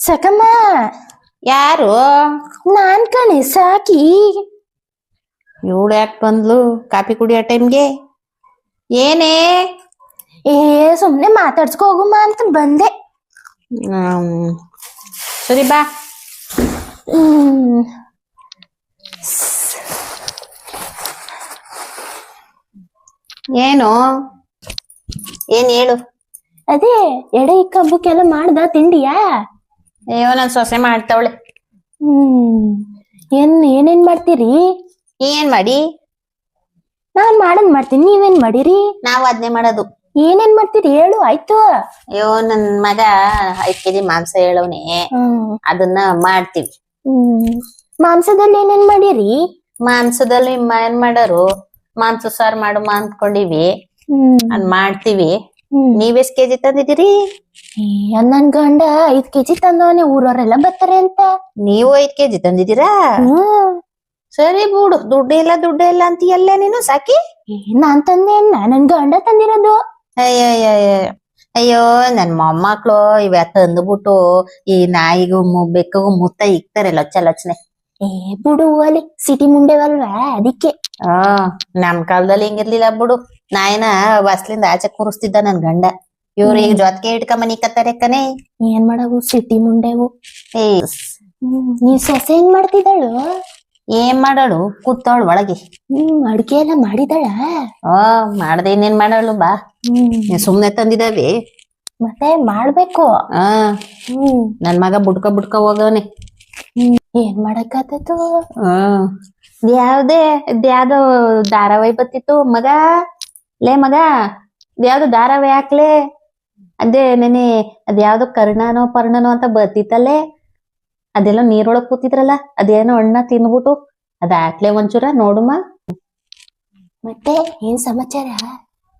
ಸಕಮ್ಮ. ಯಾರು? ನಾನ್ ಕಣೆ ಸಾಕಿ. ಇವಳು ಯಾಕೆ ಬಂದ್ಲು? ಕಾಫಿ ಕುಡಿಯೋ ಟೈಮ್ಗೆ? ಏನೇ? ಏ ಸುಮ್ನೆ ಮಾತಾಡ್ಸ್ಕೊ ಹೋಗುಮ್ಮ ಅಂತ ಬಂದೆ. ಹ್ಮ್. ಸರಿ ಬಾ. ಹ್ಮ್. ಏನು? ಏನ್ ಹೇಳು? ಅದೇ ಎಡೆ ಇಕ್ಕ ಹಬ್ಬಕ್ಕೆಲ್ಲ ಮಾಡ್ದ ತಿಂಡಿಯಾ? ಅಯ್ಯೋ ನನ್ ಸೊಸೆ ಮಾಡ್ತಾವಳೆ. ಹ್ಮ್. ಏನ್ ಏನೇನ್ ಮಾಡ್ತೀರಿ? ಏನ್ ಮಾಡಿ? ನಾನ್ ಮಾಡದ್ ಮಾಡ್ತೀನಿ. ನೀವೇನ್ ಮಾಡಿರಿ? ನಾವ್ ಅದ್ನೇ ಮಾಡೋದು. ಏನೇನ್ ಮಾಡ್ತೀರಿ? ಹೇಳು ಆಯ್ತು. ಅಯ್ಯೋ ನನ್ ಮಗ ಐದ್ ಕೆಜಿ ಮಾಂಸ ಹೇಳವ್ನೆ. ಹ್ಮ್. ಅದನ್ನ ಮಾಡ್ತೀವಿ. ಹ್ಮ್. ಮಾಂಸದಲ್ಲಿ ಏನೇನ್ ಮಾಡಿರಿ? ಮಾಂಸದಲ್ಲಿ ಏನ್ ಮಾಡೋರು? ಮಾಂಸ ಸಾರ್ ಮಾಡುಮ ಅನ್ಕೊಂಡಿವಿ ಹ್ಮ್. ಅದ್ ಮಾಡ್ತೀವಿ. ನೀವ್ ಎಷ್ಟ್ ಕೆಜಿ ತಂದಿದ್ದೀರಿ? ನನ್ ಗಂಡ ಐದ್ ಕೆಜಿ ತಂದವನೆ ಊರವರೆಲ್ಲ ಬರ್ತಾರೆ ಅಂತ. ನೀವು ಐದ್ ಕೆಜಿ ತಂದಿದ್ದೀರಾ? ಹ್ಮ್. ಸರಿ ಬಿಡು ದುಡ್ಡು ಇಲ್ಲ ದುಡ್ಡು ಇಲ್ಲ ಅಂತೀಯಲ್ಲ ನೀನು ಸಾಕಿ. ನಾನ್ ತಂದೆ ನನ್ ಗಂಡ ತಂದಿರೋದು. ಅಯ್ಯೋ ಅಯ್ಯೋ, ನನ್ ಮೊಮ್ಮಕ್ಳು ಇವ ತಂದ್ಬಿಟ್ಟು ಈ ನಾಯಿಗೂ ಬೆಕ್ಕಗೂ ಮುತ್ತ ಇಕ್ತಾರೆ ಲೊಚ್ಚ ಲೊಚ್ಚನೆ. ಏ ಬಿಡು ಅಲ್ಲಿ ಸಿಟಿ ಮುಂಡೆವಲ್ವಾ ಅದಕ್ಕೆ. ಆ ನಮ್ ಕಾಲದಲ್ಲಿ ಹಿಂಗಿರ್ಲಿಲ್ಲ ಬಿಡು. ನಾಯನ ಬಸ್ಲಿಂದ ಆಚೆ ಕೂರಿಸ್ತಿದ್ದ ನನ್ ಗಂಡ. ಇವ್ರು ಈಗ ಜೊತೆಗೆ ಮನಿ ಕತ್ತಾರೆ ಕನೆ ಏನ್ ಮಾಡವು ಸಿಟಿ ಮುಂಡೆವು ಏ ಹ್ಮ್ ನೀ ಸೊಸೆ ಏನ್ ಮಾಡ್ತಿದ್ದಾಳು? ಏನ್ ಮಾಡಾಳು? ಕೂತವಳು ಒಳಗೆ. ಹ್ಮ್ ಅಡ್ಗೆ ಎಲ್ಲ ಮಾಡಿದಾಳ ಆ ಮಾಡ್ದೆ ಇನ್ನೇನ್ ಮಾಡಾಳು ಬಾ. ಹ್ಮ್. ನೀನ್ ಸುಮ್ನೆ ತಂದಿದಾವೆ ಮತ್ತೆ ಮಾಡ್ಬೇಕು. ಆ ಹ್ಮ್. ನನ್ ಮಗ ಬುಡ್ಕ ಬುಡ್ಕ ಹೋಗವನೆ. ಏನ್ ಮಾಡಕತ್ತು ಯಾವ್ದೇ ಯಾವ್ದೋ ಧಾರಾವಾಹಿ ಬತ್ತಿತ್ತು ಮಗ? ಲೇ ಮಗ ಯಾವ್ದು ಧಾರಾವಾಹಿ ಹಾಕ್ಲೆ? ಅದೇ ನೆನೆ ಅದ್ಯಾವ್ದು ಕರ್ಣನೋ ಪರ್ಣನೋ ಅಂತ ಬತ್ತಿತ್ತಲ್ಲೇ ಅದೆಲ್ಲ ನೀರೊಳಗ್ ಕೂತಿದ್ರಲ್ಲ ಅದೇನೋ ಅಣ್ಣ ತಿನ್ಬಿಟ್ಟು ಅದ ಹಾಕ್ಲೆ ಒಂಚೂರ ನೋಡುಮ? ಮತ್ತೆ ಏನ್ ಸಮಾಚಾರ?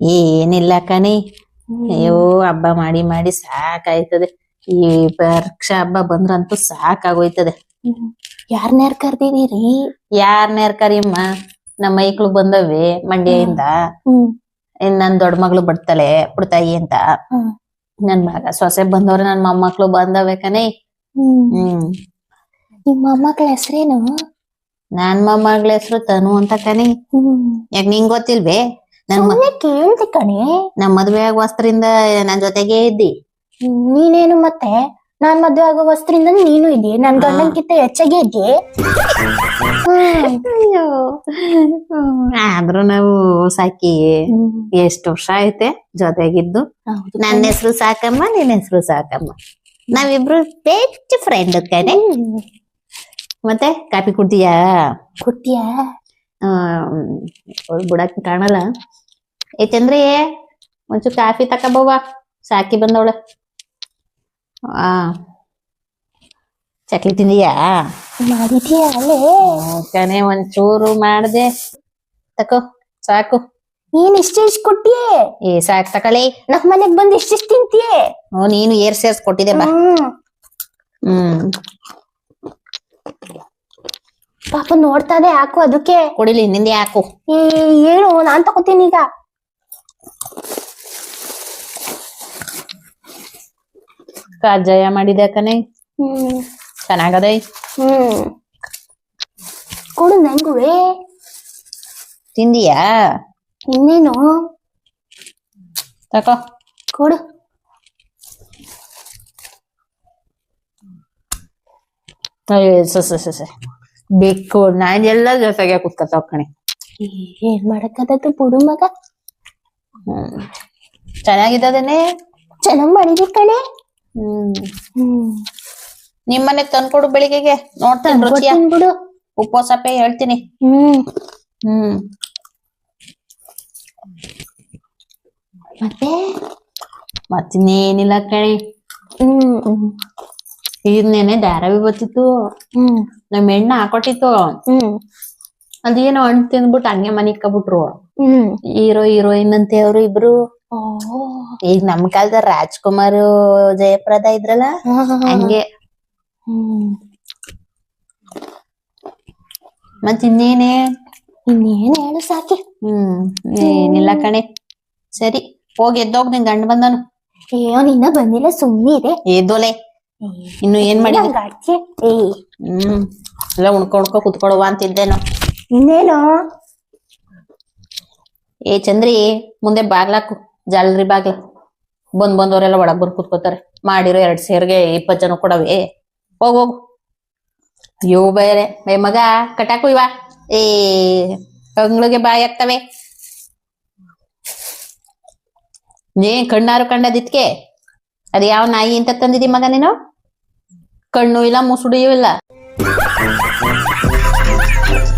ಏನಿಲ್ಲ ಕಣಿ. ಅಯ್ಯೋ ಹಬ್ಬ ಮಾಡಿ ಮಾಡಿ ಸಾಕಾಯ್ತದೆ. ಈ ಪರೀಕ್ಷಾ ಹಬ್ಬ ಬಂದ್ರಂತೂ ಸಾಕಾಗೋಯ್ತದೆ. ಯಾರ್ನ್ಯಾರ್ ಕರ್ದಿದೀರಿ ಯಾರ್ನ್ಯಾರ್ ಕರಿಯಮ್ಮ ನಮ್ಮ ಮೈಕ್ಳು ಬಂದವೆ ಮಂಡ್ಯದಿಂದ. ಇನ್ ನನ್ ದೊಡ್ಡ ಮಗಳು ಬಿಡ್ತಾಳೆ ಬಿಡ್ತಾಯಿ ಅಂತ. ನನ್ ಮಗ ಸೊಸೆ ಬಂದವ್ರೆ ನನ್ ಮೊಮ್ಮಕ್ಳು ಬಂದವೆ ಕಣೆ. ಹ್ಮ್. ನಿಮ್ಮ ಮೊಮ್ಮಕ್ಳ ಹೆಸ್ರೇನು? ನನ್ ಮೊಮ್ಮಗಳ ಹೆಸರು ತನು ಅಂತ ಕಣೆ. ಯಾಕ ಯಾಕ್ ನಿಂಗ್ ಗೊತ್ತಿಲ್ವೇ? ನನ್ ಮ- ಸುಮ್ನೆ ಕೇಳ್ದೆ ಕಣೆ. ನಮ್ ಮದ್ವೆ ಆಗೋ ವಸ್ತ್ರಿಂದ ನನ್ ಜೊತೆಗೆ ಇದ್ದಿ. ನೀನೇನು ಮತ್ತೆ? ನಾನ್ ಮದ್ವೆ ಆಗೋ ವಸ್ತ್ರಿಂದ ನೀನು ಇದೆಯೇ ನನ್. ಗಂಡನ್ಕಿಂತ ಹೆಚ್ಚಾಗೆ ಇದೆಯೇ ಹ್ಮ್. ಅಯ್ಯೋ. ಹ್ಮ್, ಆದ್ರೂ ನಾವು ಸಾಕಿ. ಎಷ್ಟು ವರ್ಷ ಐತೆ ಜೊತೆಗಿದ್ದು? ಹೌದು. ನನ್ನ ಹೆಸರು ಸಾಕಮ್ಮ ನಿನ್ ಹೆಸರು ಸಾಕಮ್ಮ. ನಾವಿಬ್ರು ಬೆಸ್ಟ್ ಫ್ರೆಂಡ್ ಕಣೆ. ಮತ್ತೆ ಕಾಫಿ ಕುಡ್ತೀಯಾ? ಕೊಡ್ತೀಯಾ? ಅವ್ಳು ಬಿಡಕ್ ಕಾಣಲ್ಲ. ಏಕೆಂದ್ರೆ ಒಂಚೂರು ಕಾಫಿ ತಕಬವ್ವ ಸಾಕಿ ಬಂದವಳೆ. ಆ. ಚಕ್ಲಿ ತಿಂದಿಯಾ? ಮಾಡಿದ್ಯಾ ಅಲ್ಲೇ ಕನೆ ಒಂಚೂರು ಮಾಡ್ದೆ. ತಕೋ ಸಾಕು. ನೀನ್ ಇಷ್ಟಿಷ್ಟು ಇಷ್ಟ ಕೊಟ್ಟಿಯೇ? ಏ ಸಾಕ್ ತಕಳಿ ನಮ್ ಮನೆಗ್ ಬಂದ್ ಇಷ್ಟಿಷ್ಟು ತಿಂತೀಯೇ? ಓ ನೀನು ಏರ್ ಸೇರ್ಸ್ ಕೊಟ್ಟಿದೆ ಬಾ. ಹ್ಮ್. ಪಾಪ ನೋಡ್ತಾನೆ ಹಾಕು ಅದಕ್ಕೆ. ಕೊಡಿಲಿ ನಿಂದೆ ಹಾಕು. ಏ ಏನು ನಾನ್ ತಗೋತೀನಿ ಈಗ. ಕಾಜಾಯ ಮಾಡಿದೆ ಅಕ್ಕನೆ ಹ್ಮ್. ಚೆನ್ನಾಗದೆ? ಹ್ಮ್. ಕೊಡು ನಂಗುವೆ. ತಿಂದಿಯಾ? ಇನ್ನೇನು? ತಕೋ. ಕೊಡು. ಅಯ್ಯೋ ಸ ಸ ಸ ಸ. ಬೆಕ್ಕು ನಾನ್ ಎಲ್ಲ ಜೊತೆಗೆ ಕುತ್ಕೊತಾವ್ ಕಣೆ. ಏನ್ ಮಾಡಕ್ಕದ್ದು ಪುಡು ಮಗ. ಹ್ಮ್. ಚೆನ್ನಾಗಿದ್ದದೇನೆ? ಚೆನ್ನಾಗ್ ಮಾಡಿದಿ ಕಣೆ. ಹ್ಮ್. ಹ್ಮ್ ನಿಮ್ಮನೆ ತಂದ್ಕೊಡು ಬೆಳಿಗ್ಗೆಗೆ. ನೋಡ್ತೇನೆ ರುಚಿಯ. ಬಿಡು ಉಪ್ಪು ಸಪ್ಪೆ ಹೇಳ್ತೀನಿ. ಹ್ಮ್. ಹ್ಮ್. ಮತ್ತೆ? ಮತ್ತಿನ್ನೇನಿಲ್ಲ ಕಣೆ. ಹ್ಮ್. ಇದನ್ನೇನೆ ಧಾರಾವಿ ಬತ್ತಿತ್ತು ಹ್ಮ್. ನಮ್ಮ ಹೆಣ್ಣ ಹಾಕೊಟ್ಟಿತ್ತು. ಹ್ಮ್. ಅದೇನೋ ಹಣ್ಣು ತಿಂದ್ಬಿಟ್ಟು ಹಂಗೆ ಮನೆ ಕಬಿಟ್ರು ಹ್ಮ್. ಹೀರೋ ಹೀರೋಯಿನ್ ಅಂತೆ ಅವ್ರು ಇಬ್ರು. ಈಗ ನಮ್ ಕಾಲದ ರಾಜ್ಕುಮಾರ್ ಜಯಪ್ರದ ಇದ್ರಲ್ಲ. ಹಂಗೆ. ಮತ್ ಇನ್ನೇನೆ? ಇನ್ನೇನ್ ಹೇಳು ಸಾಕಿ. ಹ್ಮ್ ಏನಿಲ್ಲ ಕಣೆ. ಸರಿ ಹೋಗಿ ಎದ್ದೋಗ್ ನಿನ್ ಗಂಡ ಬಂದನು ಅಯ್ಯೋ ನಿನ್ನ ಬಂದಿಲ್ಲ ಸುಮ್ಮನೆ ಇದೆ ಎದ್ದೋಲೆ ಇನ್ನು ಏನ್ ಮಾಡಿ ಹ್ಮ್ ಎಲ್ಲ ಉಣ್ಕೊ ಉಣ್ಕೊ ಕುತ್ಕೊಳುವ ಅಂತಿದ್ದೇನೋ ಇನ್ನೇನು? ಏ ಚಂದ್ರಿ ಮುಂದೆ ಬಾಗ್ಲಾಕು. ಜಾಲರಿ ಬಾಗ್ಲ. ಬಂದ್ ಬಂದವರೆಲ್ಲ ಒಳಗ್ ಬರ್ ಕುತ್ಕೋತಾರೆ. ಮಾಡಿರೋ ಎರಡ್ ಸೇರ್ಗೆ ಇಪ್ಪತ್ ಜನ ಕೊಡವೆ. ಹೋಗ್, ಹೋಗು. ಅಯ್ಯೋ, ಬೇರೆ. ಏ, ಮಗ ಕಟಾಕು ಇವಾ ಏ ಅಂಗ್ಳಿಗೆ ಬಾಯಿ ಆಗ್ತವೆ. ಏನ್ ಕಣ್ಣಾರು ಕಂಡದಿತ್ಕೆ ಅದ್ ಯಾವ ನಾಯಿ ಅಂತ ತಂದಿದಿ ಮಗ ನೀನು? ಕಣ್ಣು ಇಲ್ಲ, ಮುಸುಡಿಯೂ ಇಲ್ಲ.